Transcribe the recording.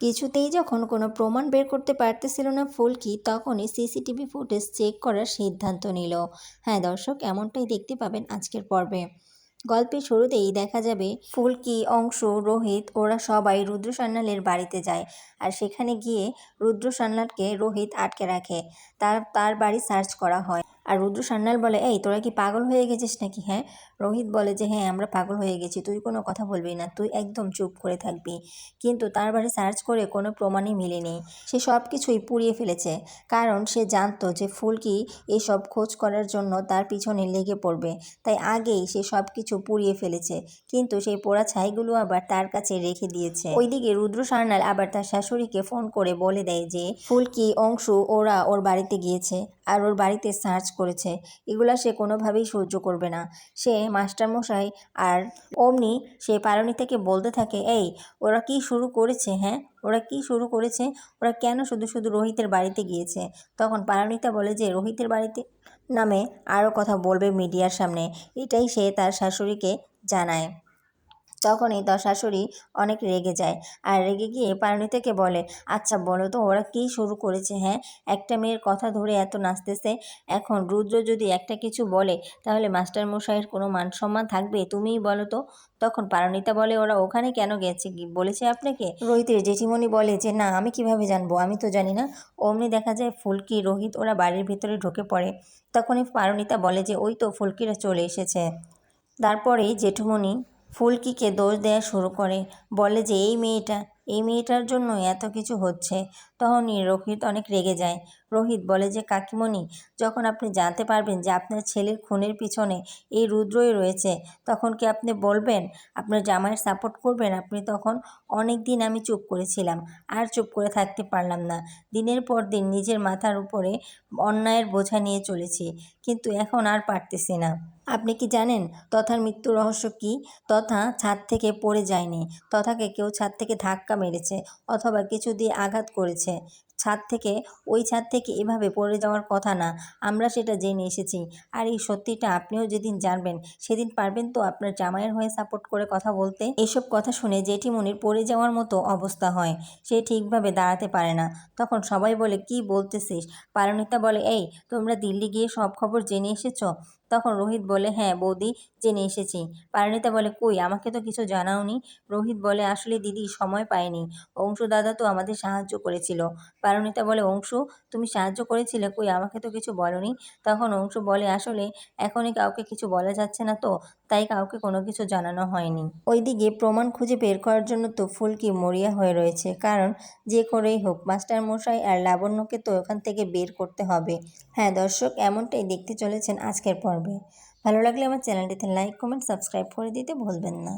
কিছুতেই যখন কোনো প্রমাণ বের করতে পারতেছিল না ফুলকি, তখনই সিসিটিভি ফুটেজ চেক করার সিদ্ধান্ত নিল। হ্যাঁ দর্শক, এমনটাই দেখতে পাবেন আজকের পর্বে। গল্পের শুরুতেই দেখা যাবে, ফুলকি, অংশ, রোহিত, ওরা সবাই রুদ্র সান্যালের বাড়িতে যায় আর সেখানে গিয়ে রুদ্র সান্যালকে রোহিত আটকে রাখে। তার তার বাড়ি সার্চ করা হয়। আর রুদ্র সান্যাল বলে, এই, তোরা কি পাগল হয়ে গেছিস নাকি? হ্যাঁ রোহিত বলে যে হ্যাঁ আমরা পাগল হয়ে গেছি, তুই কোনো কথা বলবি না, তুই একদম চুপ করে থাকবি। কিন্তু তার বাড়ি সার্চ করে কোনো প্রমাণই মেলেনি। সে সব কিছুই পুড়িয়ে ফেলেছে, কারণ সে জানতো যে ফুলকি এসব খোঁজ করার জন্য তার পিছনে লেগে পড়বে। তাই আগেই সে সব কিছু পুড়িয়ে ফেলেছে, কিন্তু সেই পোড়া ছাইগুলো আবার তার কাছে রেখে দিয়েছে। ওইদিকে রুদ্র সান্যাল আবার তার শাশুড়িকে ফোন করে বলে দেয় যে, ফুলকি, অংশু, ওরা ওর বাড়িতে গিয়েছে। আর ওর বাড়িতে সার্চ করেছে। এগুলা সে কোনোভাবেই সহ্য করবে না। সে মাস্টারমশাই আর অমনি সে পারণী থেকে বলতে থাকে, এই, ওরা কি শুরু করেছে হ্যাঁ? ওরা কি শুরু করেছে? ওরা কেন শুধু শুধু রোহিতের বাড়িতে গিয়েছে? তখন পারণিতা বলে যে, রোহিতের বাড়িতে নামে আরও কথা বলবে মিডিয়ার সামনে। এটাই সে তার শাশুড়িকে জানায়। তখনই তার শাশুড়ি অনেক রেগে যায় আর রেগে গিয়ে পারণিতাকে বলে আচ্ছা বলো তো, ওরা কী শুরু করেছে হ্যাঁ? একটা মেয়ের কথা ধরে এত নাচতেছে। এখন রুদ্র যদি একটা কিছু বলে, তাহলে মাস্টারমশাইয়ের কোনো মান সম্মান থাকবে? তুমিই বলো তো। তখন পারণিতা বলে, ওরা ওখানে কেন গেছে বলেছে আপনাকে? রোহিতের জেঠিমণি বলে যে, না, আমি কীভাবে জানব? আমি তো জানি না। অমনি দেখা যায় ফুলকি, রোহিত, ওরা বাড়ির ভিতরে ঢুকে পড়ে। তখনই পারণিতা বলে যে, ওই তো ফুলকিরা চলে এসেছে। তারপরেই জেঠুমণি ফুলকিকে দোষ দেওয়া শুরু করে। বলে যে, এই মেয়েটা, এই মেয়েটার জন্য এত কিছু হচ্ছে। তখনই রোহিত অনেক রেগে যায়। রোহিত বলে যে, কাকিমণি, যখন আপনি জানতে পারবেন যে আপনার ছেলের খুনের পিছনে এই রুদ্রই রয়েছে, তখন কি আপনি বলবেন, আপনার জামাইয়ের সাপোর্ট করবেন? আপনি তখন অনেক দিন আমি চুপ করেছিলাম, আর চুপ করে থাকতে পারলাম না। দিনের পর দিন নিজের মাথার উপরে অন্যায়ের বোঝা নিয়ে চলেছি, কিন্তু এখন আর পারতেছি না। আপনি কি জানেন, তথার মৃত্যু রহস্য কি? তথা ছাদ থেকে পড়ে যায়নি, তথাকে কেউ ছাদ থেকে ধাক্কা মেরেছে, অথবা কিছু দিয়ে আঘাত করেছে। え、ছাদ থেকে, ওই ছাদ থেকে এভাবে পড়ে যাওয়ার কথা না। আমরা সেটা জেনে এসেছি। আর এই সত্যিটা আপনিও যেদিন জানবেন, সেদিন পারবেন তো আপনার জামাইয়ের হয়ে সাপোর্ট করে কথা বলতে। এসব কথা শুনে জেঠিমনির পড়ে যাওয়ার মতো অবস্থা হয়। সে ঠিকভাবে দাঁড়াতে পারে না। তখন সবাই বলে, কি বলতেছিস? পারণিতা বলে, এই, তোমরা দিল্লি গিয়ে সব খবর জেনে এসেছ? তখন রোহিত বলে হ্যাঁ বৌদি, জেনে এসেছি। পারণিতা বলে, কই, আমাকে তো কিছু জানাওনি? রোহিত বলে, আসলে দিদি সময় পায়নি। অংশু দাদা তো আমাদের সাহায্য করেছিল। পারণিতা বলে, অংশু, তুমি সাহায্য করেছিলে? কই, আমাকে তো কিছু বলনি। তখন অংশু বলে, আসলে এখনই কাউকে কিছু বলা যাচ্ছে না তো, তাই কাউকে কোনো কিছু জানানো হয়নি। ওইদিকে প্রমাণ খুঁজে বের করার জন্য তো ফুলকি মরিয়া হয়ে রয়েছে, কারণ যে করেই হোক মাস্টার মশাই আর লাবণ্যকে তো ওখান থেকে বের করতে হবে। হ্যাঁ দর্শক, এমনটাই দেখতে চলেছেন আজকের পর্বে। ভালো লাগলে আমার চ্যানেলটিতে লাইক, কমেন্ট, সাবস্ক্রাইব করে দিতে ভুলবেন না।